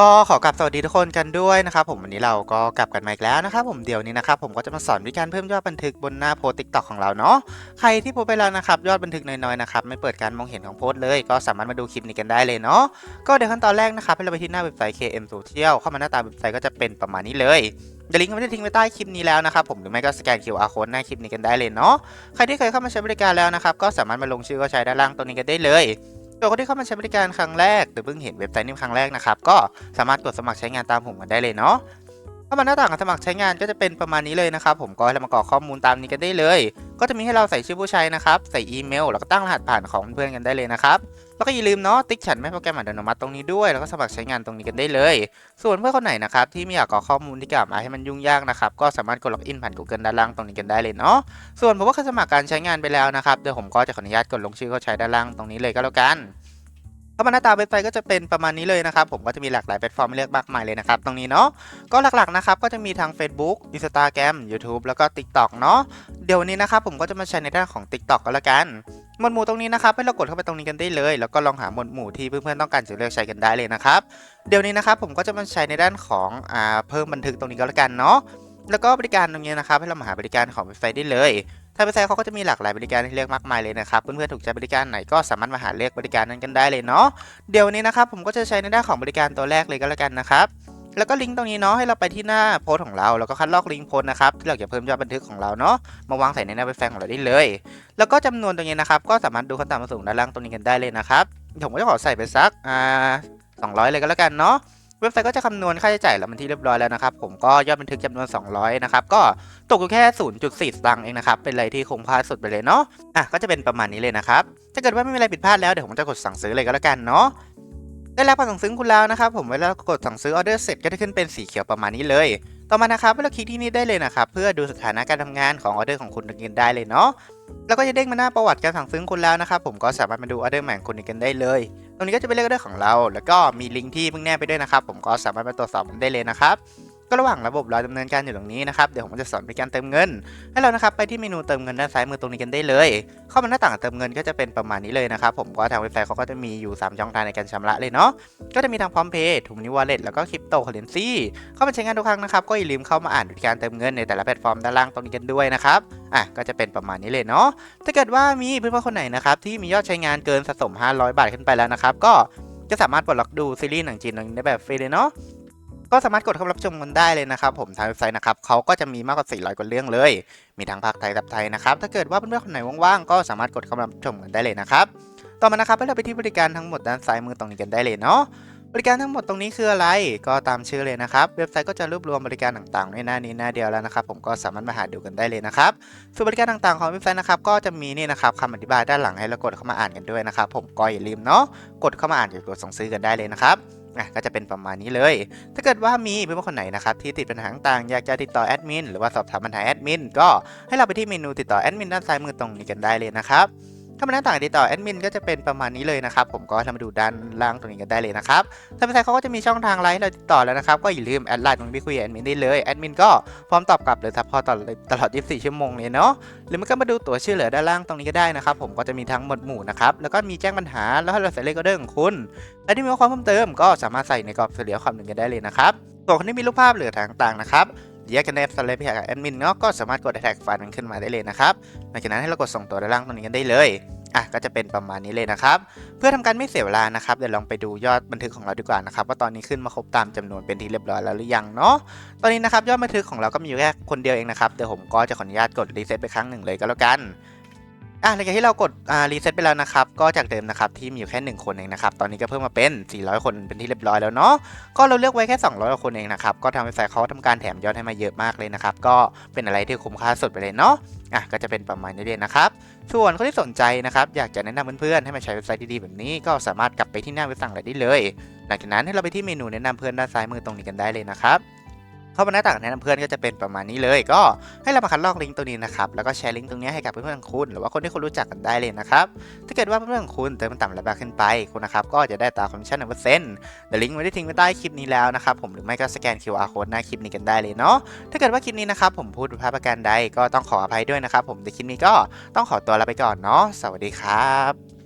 ก็ขอกลับสวัสดีทุกคนกันด้วยนะครับผมวันนี้เราก็กลับกันมาอีกแล้วนะครับผมเดี๋ยวนี้นะครับผมก็จะมาสอนวิธีการเพิ่มยอดบันทึกบนหน้าโพสติ๊กต็อกของเราเนาะใครที่โพสไปแล้วนะครับยอดบันทึกน้อยๆนะครับไม่เปิดการมองเห็นของโพสต์เลย ก็สามารถมาดูคลิปนี้กันได้เลยเนาะก็เดี๋ยวขั้นตอนแรกนะครับให้เราไปที่หน้าเว็บไซต์ KM Social เข้ามาหน้าตาเว็บไซต์ก็จะเป็นประมาณนี้เลยเดี๋ยวลิงก์ก็จะทิ้งไว้ใต้คลิปนี้แล้วนะครับผมหรือไม่ก็สแกน QR code หน้าคลิปนี้กันได้เลยเนาะใครที่เคยเข้ามาใช้บริการแล้วนะครับก็สามารถมาลงชื่อก็ใช้ด้านล่างตรงนี้กันได้เลย ส่วนคนที่เข้ามาใช้บริการครั้งแรกหรือเพิ่งเห็นเว็บไซต์นี้ครั้งแรกนะครับก็สามารถกดสมัครใช้งานตามผมกันได้เลยเนาะ เข้ามาหน้าต่างสมัครใช้งานก็จะเป็นประมาณนี้เลยนะครับ ผมก็ให้เรามากรอกข้อมูลตามนี้กันได้เลย ก็จะมีให้เราใส่ชื่อผู้ใช้นะครับ ใส่อีเมล แล้วก็ตั้งรหัสผ่านของเพื่อนกันได้เลยนะครับ แล้วก็อย่าลืมเนาะติ๊กฉันไม่โปรแกรมอัตโนมัติตรงนี้ด้วย แล้วก็สมัครใช้งานตรงนี้กันได้เลย ส่วนเพื่อนคนไหนนะครับที่ไม่อยากกรอกข้อมูลที่กล่าวมาให้มันยุ่งยากนะครับก็สามารถกดล็อกอินผ่าน Google ด้านล่างตรงนี้กันได้เลยเนาะ ส่วนผมว่าเคยสมัครการใช้งานไปแล้วนะครับเดี๋ยวผมก็จะขออนุญาตกดลงชื่อเข้าใช้ด้านล่างตรงนี้เลยก็แล้วกัน เข้ามาหน้าตาเว็บไซต์ก็จะเป็นประมาณนี้เลยนะครับ ผมก็จะมีหลากหลายแพลตฟอร์มให้เลือกมากมายเลยนะครับ ตรงนี้เนาะก็หลักๆนะครับก็จะมีทาง Facebook Instagram YouTube แล้วก็ TikTok เนาะเดี๋ยวนนี้นะครับผมก็จะมาใช้ในด้านของ TikTok ก็แล้วกันหมวดหมู่ตรงนี้นะครับให้เรากดเข้าไปตรงนี้กันได้เลย แล้วก็ลองหาหมวดหมู่ที่เพื่อนๆต้องการจะเลือกใช้กันได้เลยนะครับเดี๋ยวนี้นะครับผมก็จะมาใช้ในด้านของอ่าเพิ่มบันทึกตรงนี้ก็แล้วกันเนาะแล้วก็บริการตรงนี้นะครับให้เรามาหาบริการของเว็บไซต์ได้เลย ทางเว็บไซต์เขาก็จะมีหลากหลายบริการให้เลือกมากมายเลยนะครับเพื่อนๆถูกใจบริการไหนก็สามารถมาหาเลือกบริการนั้นกันได้เลยเนาะเดี๋ยวนี้นะครับผมก็จะใช้ในด้านของบริการตัวแรกเลยก็แล้วกันนะครับแล้วก็ลิงก์ตรงนี้เนาะให้เราไปที่หน้าโพสของเราแล้วก็คัดลอกลิงก์โพสนะครับที่เราจะเพิ่มยอดบันทึกของเราเนาะมาวางใส่ในหน้าเว็บไซต์ของเราได้เลย แล้วก็จำนวนตรงนี้นะครับก็สามารถดูขั้นต่ำสูงด้านล่างตรงนี้กันได้เลยนะครับผมก็จะขอใส่ไปสักอ่า200 เลยก็แล้วกันเนาะ เว็บไซต์ก็จะคำนวณค่าใช้จ่ายแล้วมันที่เรียบร้อยแล้วนะครับ ผมก็ยอดบันทึกจำนวน 200 นะครับ ก็ตกอยู่แค่ 0.4 สตางค์เองนะครับ เป็นอะไรที่คงพลาดสุดไปเลยเนาะ อะ ก็จะเป็นประมาณนี้เลยนะครับ ถ้าเกิดว่าไม่มีอะไรผิดพลาดแล้ว เดี๋ยวผมจะกดสั่งซื้อเลยก็แล้วกันเนาะ ได้รับการสั่งซื้อคุณแล้วนะครับ ผมเวลากดสั่งซื้อออเดอร์เสร็จก็จะขึ้นเป็นสีเขียวประมาณนี้เลย ต่อมานะครับเราคลิกที่นี่ได้เลยนะครับเพื่อดูสถานะการทำงานของออเดอร์ของคุณกันได้เลยเนาะแล้วก็จะเด้งมาหน้าประวัติการสั่งซื้อคุณแล้วนะครับผมก็สามารถมาดูออเดอร์ใหม่ของคุณกันได้เลย ตรงนี้ก็จะเป็นเลขออเดอร์ของเรา แล้วก็มีลิงก์ที่เพิ่งแนบไปด้วยนะครับผมก็สามารถมาตรวจสอบมันได้เลยนะครับ ก็ระหว่างระบบรอดำเนินการอยู่ตรงนี้นะครับ เดี๋ยวผมจะสอนวิธีการเติมเงิน ให้เรานะครับไปที่เมนูเติมเงินด้านซ้ายมือตรงนี้กันได้เลย เข้ามาหน้าต่างเติมเงินก็จะเป็นประมาณนี้เลยนะครับ ผมก็ทางเว็บไซต์เขาก็จะมีอยู่ 3 ช่องทางในการชำระเลยเนาะ ก็จะมีทางพร้อมเพย์ทูมินิวอลเล็ตแล้วก็คริปโตเคอเรนซีเข้ามาใช้งานทุกครั้งนะครับ ก็อย่าลืมเข้ามาอ่านวิธีการเติมเงินในแต่ละแพลตฟอร์มด้านล่างตรงนี้กันด้วยนะครับ อะ ก็จะเป็นประมาณนี้เลยเนาะ ถ้าเกิดว่ามีเพื่อนๆคนไหนนะครับที่มียอดใช้งานเกินสะสม 500 บาทขึ้นไปแล้วนะครับ ก็จะสามารถปลดล็อกดูซีรีส์หนังจีนตรงนี้ได้แบบฟรีเลยเนาะ ก็สามารถกดเข้ารับชมกันได้เลยนะครับผมทางเว็บไซต์นะครับเขาก็จะมีมากกว่า 400 กว่าเรื่องเลย มีทั้งภาคไทยกับไทยนะครับถ้าเกิดว่าเพื่อนๆคนไหนว่างๆก็สามารถกดเข้ามารับชมกันได้เลยนะครับต่อมานะครับให้เราไปที่บริการทั้งหมดด้านซ้ายมือตรงนี้กันได้เลยเนาะบริการทั้งหมดตรงนี้คืออะไรก็ตามชื่อเลยนะครับ เว็บไซต์ก็จะรวบรวมบริการต่างๆในหน้านี้หน้าเดียวแล้วนะครับ ผมก็สามารถมาหาดูกันได้เลยนะครับส่วนบริการต่างๆของเว็บไซต์นะครับก็จะมีนี่นะครับคำอธิบายด้านหลังให้เรากดเข้ามาอ่านกันด้วยนะครับผมก็อย่าลืมเนาะกดเข้ามาอ่านกี่ยวกับสั่งซื้อกันได้เลยนะครับ อะก็จะเป็นประมาณนี้เลย ถ้าเกิดว่ามีเพื่อนคนไหนนะครับที่ติดปัญหาต่างอยากจะติดต่อแอดมินหรือว่าสอบถามปัญหาแอดมินก็ให้เราไปที่เมนูติดต่อแอดมินด้านซ้ายมือตรงนี้กันได้เลยนะครับ ถ้ามาหน้าต่างติดต่อแอดมินก็จะเป็นประมาณนี้เลยนะครับ ผมก็ทำมาดูด้านล่างตรงนี้กันได้เลยนะครับทางเว็บไซต์เขาก็จะมีช่องทางไลน์เราติดต่อแล้วนะครับ ก็อย่าลืมแอดไลน์ตรงนี้ไปคุยกับแอดมินได้เลยแอดมินก็พร้อมตอบกลับเลยซัพพอร์ตตลอดตลอด24 ชั่วโมงเลยเนาะหรือมันก็มาดูตัวชื่อเหลือด้านล่างตรงนี้ก็ได้นะครับ ผมก็จะมีทั้งหมดหมู่นะครับแล้วก็มีแจ้งปัญหาแล้วให้เราใส่เลขออเดอร์ของคุณและที่มีข้อความเพิ่มเติมก็สามารถใส่ในกรอบเฉลี่ยความหนึ่งกันได้เลยนะครับส่วนคนที่มีรูปภาพเหลือต่างๆนะครับ แยกกันในสไลด์ไปหาแอดมินเนาะก็สามารถกดแท็กไฟล์มันขึ้นมาได้เลยนะครับหลังจากนั้นให้เรากดส่งตัวด้านล่างตรงนี้กันได้เลยอะก็จะเป็นประมาณนี้เลยนะครับ เพื่อทำการไม่เสียเวลานะครับเดี๋ยวลองไปดูยอดบันทึกของเราดีกว่านะครับว่าตอนนี้ขึ้นมาครบตามจำนวนเป็นที่เรียบร้อยแล้วหรือยังเนาะตอนนี้นะครับยอดบันทึกของเราก็มีอยู่แค่คนเดียวเองนะครับเดี๋ยวผมก็จะขออนุญาตกดรีเซ็ตไปครั้งหนึ่งเลยก็แล้วกัน อะหลังจากที่เรากดอ่ารีเซ็ตไปแล้วนะครับ ก็จากเดิมนะครับที่มีอยู่แค่ 1 คนเองนะครับ ตอนนี้ก็เพิ่มมาเป็น 400 คนเป็นที่เรียบร้อยแล้วเนาะ ก็เราเลือกไว้แค่ 200 คนเองนะครับ ก็ทางเว็บไซต์เขาทำการแถมยอดให้มาเยอะมากเลยนะครับ ก็เป็นอะไรที่คุ้มค่าสุดไปเลยเนาะ อะก็จะเป็นประมาณนี้เลยนะครับ ส่วนคนที่สนใจนะครับอยากจะแนะนำเพื่อนๆให้มาใช้เว็บไซต์ดีๆแบบนี้ ก็สามารถกลับไปที่หน้าเว็บสั่งได้เลย หลังจากนั้นให้เราไปที่เมนูแนะนำเพื่อนด้านซ้ายมือตรงนี้กันได้เลยนะครับ เข้ามาหน้าต่างแนะนำเพื่อนก็จะเป็นประมาณนี้เลย ก็ให้เรามาคัดลอกลิงก์ตรงนี้นะครับแล้วก็แชร์ลิงก์ตรงนี้ให้กับเพื่อนๆของคุณ หรือว่าคนที่คุณรู้จักกันได้เลยนะครับถ้าเกิดว่าเพื่อนๆของคุณเติมต่ำระบาขึ้นไปคุณนะครับก็จะได้ตาคอมมิชชั่นหนึ่งเปอร์เซ็นต์เดี๋ยวลิงก์ไว้ได้ทิ้งไว้ใต้คลิปนี้แล้วนะครับผมหรือไม่ก็สแกน QR code หน้าคลิปนี้กันได้เลยเนาะถ้าเกิดว่าคลิปนี้นะครับผมพูดผิดพลาดประการใดก็ต้องขออภัยด้วยนะครับผมในคลิปนี้ก็ต้องขอตัวลาไปก่อนเนาะสวัสดีครับ